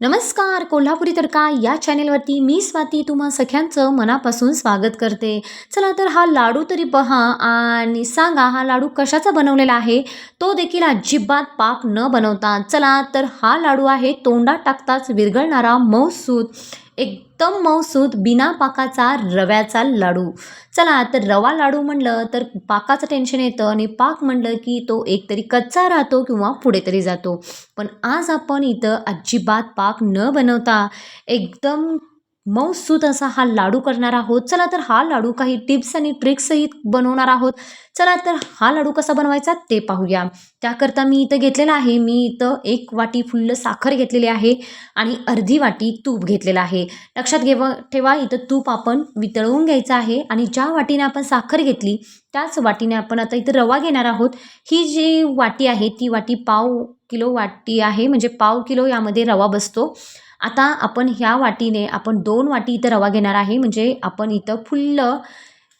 नमस्कार कोल्हापुरी तडका या चॅनेलवरती मी स्वाती तुम्हा सख्यांचं मनापासून स्वागत करते. चला तर हा लाडू तरी पहा आणि सांगा हा लाडू कशाचा बनवलेला आहे? तो देखील अजिबात पाक न बनवता. चला तर हा लाडू आहे तोंडात टाकताच विरघळणारा मऊसूत. एकदम मऊसूत बिना पाकाचा रव्याचा लाडू. चला तर रवा लाडू म्हणलं तर पाकाचं टेन्शन येतं आणि पाक म्हणलं की तो एकतरी कच्चा राहतो किंवा पुढे तरी जातो. पण आज आपण इथं अजिबात पाक न बनवता एकदम मऊसूत असा हा लाडू करणार आहोत. चला तर हा लाडू काही टिप्स आणि ट्रिक्सही बनवणार आहोत. चला तर हा लाडू कसा बनवायचा ते पाहूया. त्याकरता मी इथं घेतलेला आहे. मी इथं एक वाटी फुल्ल साखर घेतलेली आहे आणि अर्धी वाटी तूप घेतलेलं आहे. लक्षात घेवा ठेवा इथं तूप आपण वितळवून घ्यायचं आहे आणि ज्या वाटीने आपण साखर घेतली त्याच वाटीने आपण आता इथं रवा घेणार आहोत. ही जी वाटी आहे ती वाटी पाव किलो वाटी आहे. म्हणजे पाव किलो यामध्ये रवा बसतो. आता आपण ह्या वाटीने आपण दोन वाटी इथं रवा घेणार आहे. म्हणजे आपण इथं फुल्ल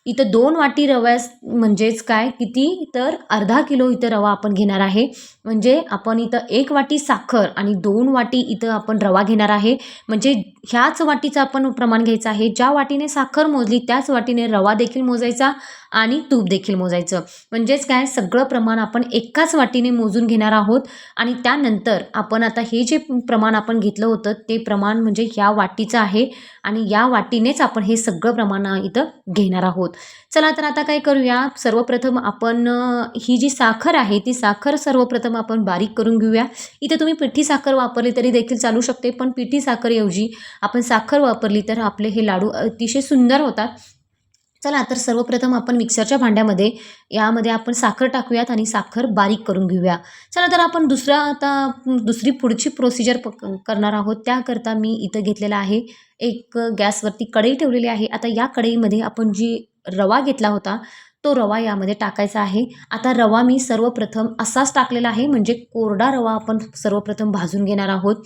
इथं दोन वाटी रव्यास म्हणजेच काय? किती? तर अर्धा किलो इथं रवा आपण घेणार आहे. म्हणजे आपण इथं एक वाटी साखर आणि दोन वाटी इथं आपण रवा घेणार आहे. म्हणजे ह्याच वाटीचं आपण प्रमाण घ्यायचं आहे. ज्या वाटीने साखर मोजली त्याच वाटीने रवा देखील मोजायचा. आणि तूप देखील मोजायचं. म्हणजेच काय? सगळं प्रमाण आपण एकाच वाटीने मोजून घेणार आहोत आणि त्यानंतर आपण आता हे जे प्रमाण आपण घेतलं होतं ते प्रमाण म्हणजे या वाटीचं आहे आणि या वाटीनेच आपण हे सगळं प्रमाण इथं घेणार आहोत. चला तर आता काय करूया? सर्वप्रथम आपण ही जी साखर आहे ती साखर सर्वप्रथम आपण बारीक करून घेऊया. इथे तुम्ही पिठी साखर वापरली तरी देखील चालू शकते पण पिठी साखरऐवजी आपण साखर वापरली तर आपले हे लाडू अतिशय सुंदर होतात. चला तर सर्वप्रथम आपण मिक्सरच्या भांड्यामध्ये यामध्ये आपण साखर टाकूयात आणि साखर बारीक करून घेऊया. चला तर आपण दुसरा आता दुसरी पुढची प्रोसिजर प करणार आहोत. त्याकरता मी इथं घेतलेला आहे एक गॅसवरती कढई ठेवलेली आहे. आता या कढईमध्ये आपण जी रवा घेतला होता तो रवा यामध्ये टाकायचा आहे. आता रवा मी सर्वप्रथम असाच टाकलेला आहे म्हणजे कोरडा रवा आपण सर्वप्रथम भाजून घेणार आहोत.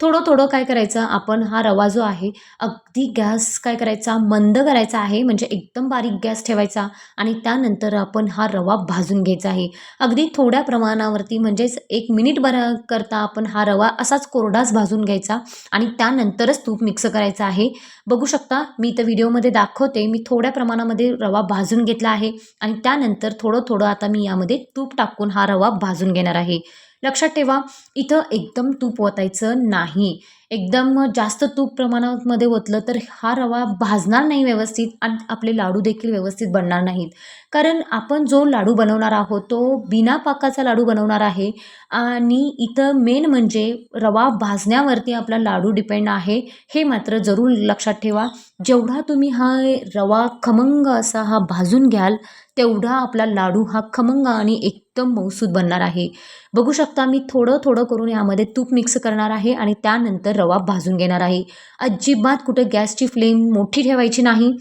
थोडं थोडं काय करायचं? आपण हा रवा जो आहे अगदी गॅस काय करायचा? मंद करायचा आहे म्हणजे एकदम बारीक गॅस ठेवायचा आणि त्यानंतर आपण हा रवा भाजून घ्यायचा आहे. अगदी थोड्या प्रमाणावरती म्हणजेच एक मिनिट बरा करता आपण हा रवा असाच कोरडाच भाजून घ्यायचा आणि त्यानंतरच तूप मिक्स करायचं आहे. बघू शकता मी इथं व्हिडिओमध्ये दाखवते मी थोड्या प्रमाणामध्ये रवा भाजून घेतला आहे आणि त्यानंतर थोडं थोडं आता मी यामध्ये तूप टाकून हा रवा भाजून घेणार आहे. लक्षात ठेवा इथं एकदम तूप ओतायचं नाही. एकदम जास्त तूप प्रमाणामध्ये ओतलं तर हा रवा भाजणार नाही व्यवस्थित आणि आपले लाडू देखील व्यवस्थित बनणार नाहीत. कारण आपण जो लाडू बनवणार आहोत तो बिना पाकाचा लाडू बनवणार आहे आणि इथं मेन म्हणजे रवा भाजण्यावरती आपला लाडू डिपेंड आहे हे मात्र जरूर लक्षात ठेवा. जेवढा तुम्ही हा रवा खमंग असा हा भाजून घ्याल तेवढा आपला लाडू हा खमंग आणि एकदम मौसूद बनणार आहे. बघू शकता मी थोडं थोडं करून यामध्ये तूप मिक्स करणार आहे आणि त्यानंतर रवा भाजून घेणार आहे. अजिबात कुठं गॅसची फ्लेम मोठी ठेवायची नाही.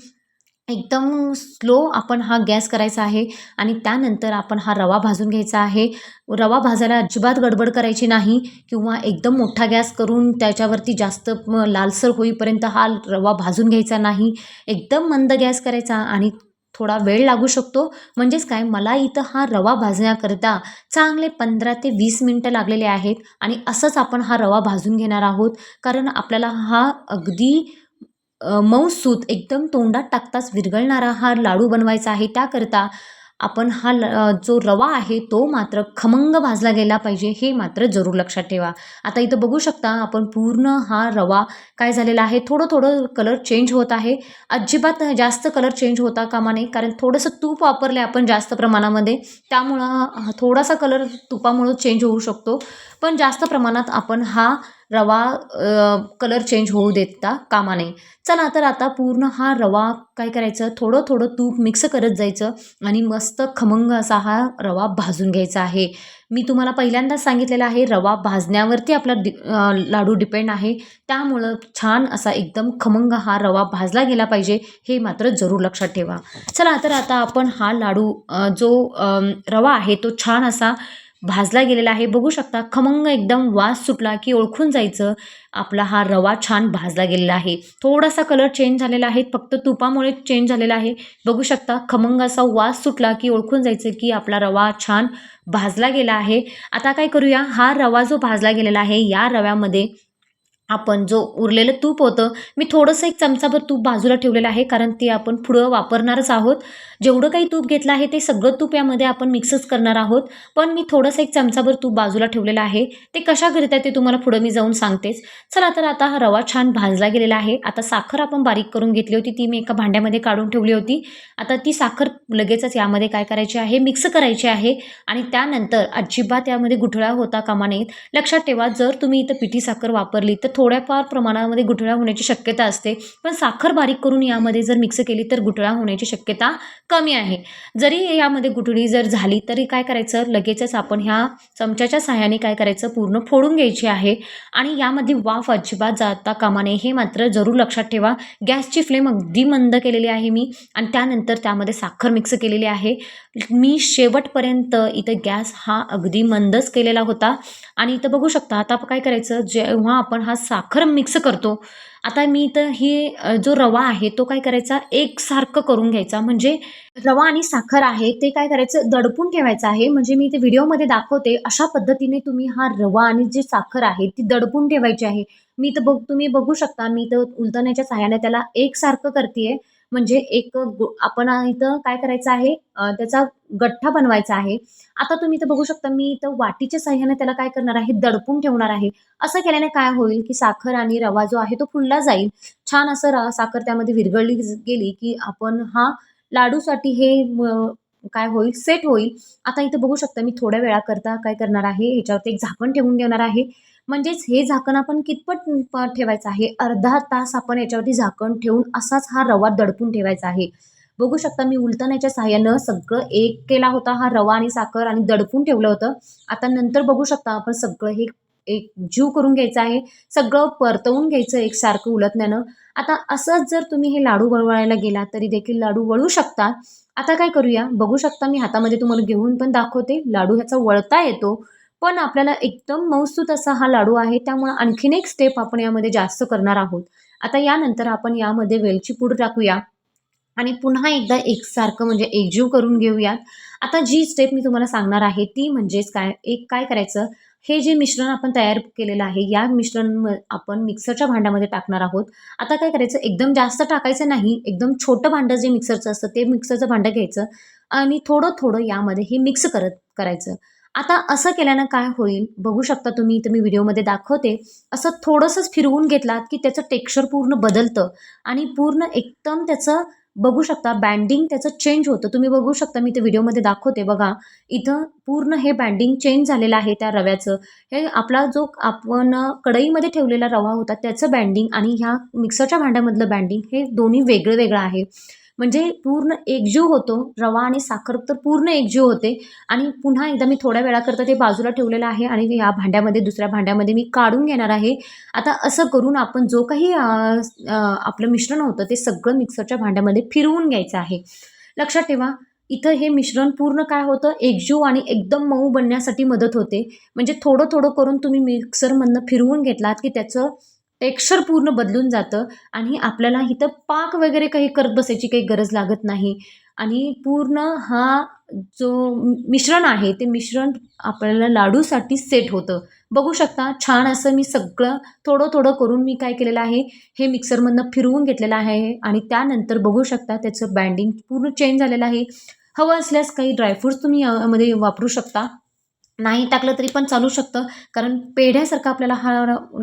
एकदम स्लो आपण हा गॅस करायचा आहे आणि त्यानंतर आपण हा रवा भाजून घ्यायचा आहे. रवा भाजायला अजिबात गडबड करायची नाही किंवा एकदम मोठा गॅस करून त्याच्यावरती जास्त लालसर होईपर्यंत हा रवा भाजून घ्यायचा नाही. एकदम मंद गॅस करायचा आणि थोडा वेळ लागू शकतो. म्हणजेच काय? मला इथं हा रवा भाजण्याकरिता चांगले पंधरा ते वीस मिनटं लागलेले आहेत आणि असंच आपण हा रवा भाजून घेणार आहोत. कारण आपल्याला हा अगदी मऊसूत एकदम तोंडात टाकताच विरघळणारा हा लाडू बनवायचा आहे. त्याकरता आपण हा ल जो रवा आहे तो मात्र खमंग भाजला गेला पाहिजे हे मात्र जरूर लक्षात ठेवा. आता इथं बघू शकता आपण पूर्ण हा रवा काय झालेला आहे. थोडं थोडं कलर चेंज होत आहे. अजिबात जास्त कलर चेंज होता कामा नाही कारण थोडंसं तूप वापरले आपण जास्त प्रमाणामध्ये त्यामुळं थोडासा कलर तुपामुळं चेंज होऊ शकतो. पण जास्त प्रमाणात आपण हा रवा कलर चेंज होऊ देता कामा नये चला तर आता पूर्ण हा रवा काय करायचं? थोडं थोडं तूप मिक्स करत जायचं आणि मस्त खमंग असा हा रवा भाजून घ्यायचा आहे. मी तुम्हाला पहिल्यांदाच सांगितलेला आहे रवा भाजण्यावरती आपला डि लाडू डिपेंड आहे. त्यामुळं छान असा एकदम खमंग हा रवा भाजला गेला पाहिजे हे मात्र जरूर लक्षात ठेवा. चला तर आता आपण हा लाडू जो रवा आहे तो छान असा भाजला गेलेला आहे. बघू शकता खमंग एकदम वास सुटला की ओळखून जायचं. आपला हा रवा छान भाजला गेलेला आहे. थोडासा कलर चेंज झालेला आहे. फक्त तुपामुळे चेंज झालेला आहे. बघू शकता खमंग असा वास सुटला की ओळखून जायचं की आपला रवा छान भाजला गेला आहे. आता काय करूया? हा रवा जो भाजला गेलेला आहे या रव्यामध्ये आपण जो उरलेलं तूप होतं मी थोडंसं एक चमचाभर तूप बाजूला ठेवलेलं आहे कारण ते आपण पुढं वापरणारच आहोत. जेवढं काही तूप घेतलं आहे ते सगळं तूप यामध्ये आपण मिक्सच करणार आहोत. पण मी थोडंसं एक चमचाभर तूप बाजूला ठेवलेलं आहे. ते कशा आहे ते तुम्हाला पुढं मी जाऊन सांगतेच. चला तर आता हा रवा छान भाजला गेलेला आहे. आता साखर आपण बारीक करून घेतली होती ती मी एका भांड्यामध्ये काढून ठेवली होती. आता ती साखर लगेचच यामध्ये काय करायची आहे मिक्स करायची आहे. आणि त्यानंतर अजिबात यामध्ये गुठळा होता कामा नयेत लक्षात ठेवा जर तुम्ही इथं पिठी साखर वापरली तर थोड्याफार प्रमाणामध्ये गुठळा होण्याची शक्यता असते. पण साखर बारीक करून यामध्ये जर मिक्स केली तर गुठळा होण्याची शक्यता कमी आहे. जरी यामध्ये गुठळी जर झाली तरी काय करायचं? लगेचच आपण ह्या चमच्याच्या सहाय्याने काय करायचं? पूर्ण फोडून घ्यायची आहे. आणि यामध्ये वाफ अजिबात जाता कामा नये. हे मात्र जरूर लक्षात ठेवा. गॅसची फ्लेम अगदी मंद केलेली आहे मी. आणि त्यानंतर त्यामध्ये साखर मिक्स केलेली आहे. मी शेवटपर्यंत इथं गॅस हा अगदी मंदच केलेला होता. आणि इथं बघू शकता आता काय करायचं? जेव्हा आपण हा साखर मिक्स करतो. आता मी इथं ही जो रवा आहे तो काय करायचा? एकसारखं करून घ्यायचा. म्हणजे रवा आणि साखर आहे ते काय करायचं? दडपून ठेवायचं आहे. म्हणजे मी इथे व्हिडिओमध्ये दाखवते अशा पद्धतीने तुम्ही हा रवा आणि जी साखर आहे ती दडपून ठेवायची आहे. मी इथं बघ तुम्ही बघू शकता मी इथं उलटण्याच्या सहाय्याने त्याला एकसारखं करते म्हणजे एक आपण इथं काय करायचं आहे? त्याचा गठ्ठा बनवायचा आहे. आता तुम्ही इथं बघू शकता मी इथं वाटीच्या सहाय्याने त्याला काय करणार आहे? दडपून ठेवणार आहे. असं केल्याने काय होईल की साखर आणि रवा जो आहे तो फुलला जाईल. छान असं रा साखर त्यामध्ये विरघळली गेली की आपण हा लाडूसाठी हे काय होईल? सेट होईल. आता इथं बघू शकता मी थोड्या वेळाकरता काय करणार आहे? ह्याच्यावरती एक झाकण ठेवून देणार आहे. म्हणजेच हे झाकण आपण कितपत प- ठेवायचं आहे? अर्धा तास आपण याच्यावरती झाकण ठेवून असाच हा रवा दडपून ठेवायचा आहे. बघू शकता मी उलटण्याच्या सहाय्यानं सगळं एक केला होता हा रवा आणि साखर आणि दडपून ठेवलं होतं. आता नंतर बघू शकता आपण सगळं हे एक जीव करून घ्यायचं आहे. सगळं परतवून घ्यायचं एक सारखं उलटण्यानं आता असंच जर तुम्ही हे लाडू वळवायला गेला तरी देखील लाडू वळू शकता. आता काय करूया? बघू शकता मी हातामध्ये तुम्हाला घेऊन पण दाखवते. लाडू ह्याचा वळता येतो. पण आपल्याला एकदम मौसूत असा हा लाडू आहे त्यामुळे आणखीन एक स्टेप आपण यामध्ये जास्त करणार आहोत. आता यानंतर आपण यामध्ये वेलची पूड टाकूया आणि पुन्हा एकदा एकसारखं म्हणजे एकजीव करून घेऊयात. आता जी स्टेप मी तुम्हाला सांगणार आहे ती म्हणजेच काय एक काय करायचं हे जे मिश्रण आपण तयार केलेलं आहे या मिश्रण आपण मिक्सरच्या भांड्यामध्ये टाकणार आहोत. आता काय करायचं एकदम जास्त टाकायचं नाही एकदम छोटं भांडं जे मिक्सरचं असतं ते मिक्सरचं भांडं घ्यायचं आणि थोडं थोडं यामध्ये हे मिक्स करत करायचं. आता असं केल्यानं काय होईल? बघू शकता तुम्ही इथं मी व्हिडिओमध्ये दाखवते. असं थोडंसंच फिरवून घेतलात की त्याचं टेक्स्चर पूर्ण बदलतं आणि पूर्ण एकदम त्याचं बघू शकता बँडिंग त्याचं चेंज होतं. तुम्ही बघू शकता मी ते व्हिडिओमध्ये दाखवते बघा. इथं पूर्ण हे बँडिंग चेंज झालेलं आहे त्या रव्याचं. हे आपला जो आपण कढईमध्ये ठेवलेला रवा होता त्याचं बँडिंग आणि ह्या मिक्सरच्या भांड्यामधलं बँडिंग हे दोन्ही वेगळं वेगळं आहे. म्हणजे पूर्ण एकजीव होतो. रवा आणि साखर तर पूर्ण एकजीव होते. आणि पुन्हा एकदा मी थोड्या वेळाकरता ते बाजूला ठेवलेलं आहे आणि या भांड्यामध्ये दुसऱ्या भांड्यामध्ये मी काढून घेणार आहे. आता असं करून आपण जो काही आपलं मिश्रण होतं ते सगळं मिक्सरच्या भांड्यामध्ये फिरवून घ्यायचं आहे. लक्षात ठेवा इथं हे मिश्रण पूर्ण काय होतं? एकजीव आणि एकदम मऊ बनण्यासाठी मदत होते. म्हणजे थोडं थोडं करून तुम्ही मिक्सरमधनं फिरवून घेतलात की त्याचं टेक्स्चर पूर्ण बदलून जातं आणि आपल्याला इथं पाक वगैरे काही करत बसायची काही गरज लागत नाही. आणि पूर्ण हा जो मिश्रण आहे ते मिश्रण आपल्याला लाडूसाठी सेट होतं. बघू शकता छान असं मी सगळं थोडं थोडं करून मी काय केलेलं आहे हे मिक्सरमधनं फिरवून घेतलेलं आहे आणि त्यानंतर बघू शकता त्याचं बँडिंग पूर्ण चेंज झालेलं आहे. हवं असल्यास काही ड्रायफ्रूट्स तुम्ही यामध्ये वापरू शकता. नाही टाकलं तरी पण चालू शकतं. कारण पेढ्यासारखा आपल्याला हा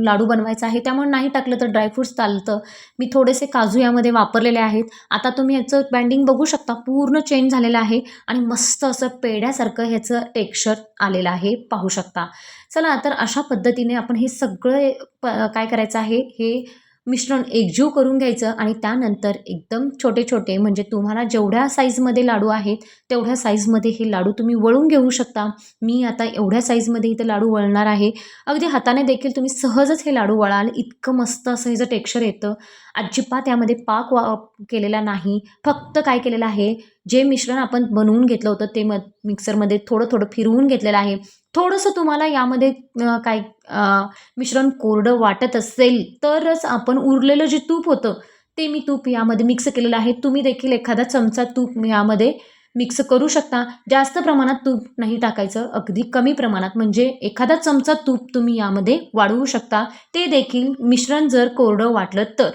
लाडू बनवायचा आहे. त्यामुळे नाही टाकलं तर ड्रायफ्रूट्स चालतं. मी थोडेसे काजू यामध्ये वापरलेले आहेत. आता तुम्ही याचं बँडिंग बघू शकता. पूर्ण चेंज झालेलं आहे. आणि मस्त असं पेढ्यासारखं ह्याचं टेक्स्चर आलेलं आहे. पाहू शकता. चला तर अशा पद्धतीने आपण हे सगळं प काय करायचं आहे? हे मिश्रण एकजीव करून घ्यायचं आणि त्यानंतर एकदम छोटे छोटे म्हणजे तुम्हाला जेवढ्या साईजमध्ये लाडू आहेत तेवढ्या साईजमध्ये हे लाडू तुम्ही वळून घेऊ शकता. मी आता एवढ्या साईजमध्ये इथं लाडू वळणार आहे. अगदी हाताने देखील तुम्ही सहजच हे लाडू वळाल. इतकं मस्त असं ह्याचं टेक्स्चर येतं. अजिबात यामध्ये पाक वा केलेला नाही. फक्त काय केलेलं आहे जे मिश्रण आपण बनवून घेतलं होतं ते म मिक्सरमध्ये थोडं थोडं फिरवून घेतलेलं आहे. थोडंसं तुम्हाला यामध्ये काय मिश्रण कोरडं वाटत असेल तरच आपण उरलेलं जे तूप होतं ते मी तूप यामध्ये मिक्स केलेलं आहे. तुम्ही देखील एखादा चमचा तूप यामध्ये मिक्स करू शकता. जास्त प्रमाणात तूप नाही टाकायचं अगदी कमी प्रमाणात. म्हणजे एखादा चमचा तूप तुम्ही यामध्ये वाढवू शकता. ते देखील मिश्रण जर कोरडं वाटलं तर.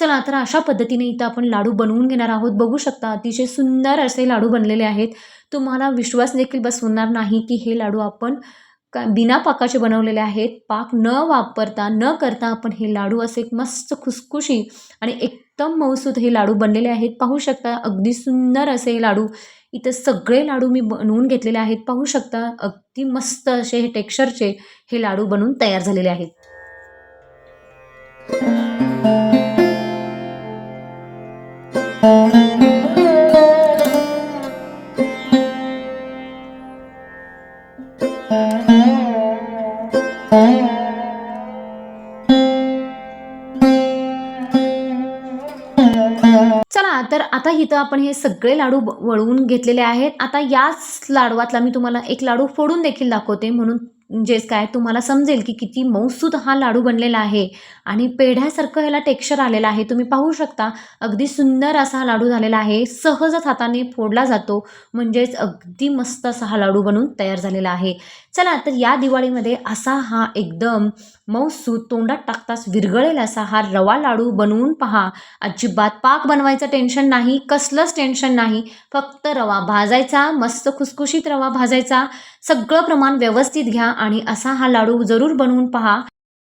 चला तर अशा पद्धतीने इथं आपण लाडू बनवून घेणार आहोत. बघू शकता अतिशय सुंदर असे लाडू बनलेले आहेत. तुम्हाला विश्वास देखील बसवणार नाही की हे लाडू आपण का बिना पाकाचे बनवलेले आहेत. पाक न वापरता न करता आपण हे लाडू असे मस्त खुसखुशी आणि एकदम मऊसूत हे लाडू बनलेले आहेत. पाहू शकता अगदी सुंदर असे लाडू. इथं सगळे लाडू मी बनवून घेतलेले आहेत. पाहू शकता अगदी मस्त असे हे टेक्स्चरचे हे लाडू बनवून तयार झालेले आहेत. चला तर आता इथं आपण हे सगळे लाडू वळवून घेतलेले आहेत. आता याच लाडवातला मी तुम्हाला एक लाडू फोडून देखील दाखवते म्हणून म्हणजेच काय तुम्हाला समजेल की किती मऊसूद हा लाडू बनलेला आहे आणि पेढ्यासारखं ह्याला टेक्स्चर आलेलं आहे. तुम्ही पाहू शकता अगदी सुंदर असा हा लाडू झालेला आहे. सहजच हाताने फोडला जातो म्हणजेच अगदी मस्त असा हा लाडू बनून तयार झालेला आहे. चला तर या दिवाळीमध्ये असा हा एकदम मऊसूत तोंडात टाकताच विरघळेल असा हा रवा लाडू बनवून पहा. अजिबात पाक बनवायचं टेन्शन नाही कसलंच टेन्शन नाही. फक्त रवा भाजायचा मस्त खुसखुशीत रवा भाजायचा. सगळं प्रमाण व्यवस्थित घ्या आणि असा हा लाडू जरूर बनवून पहा.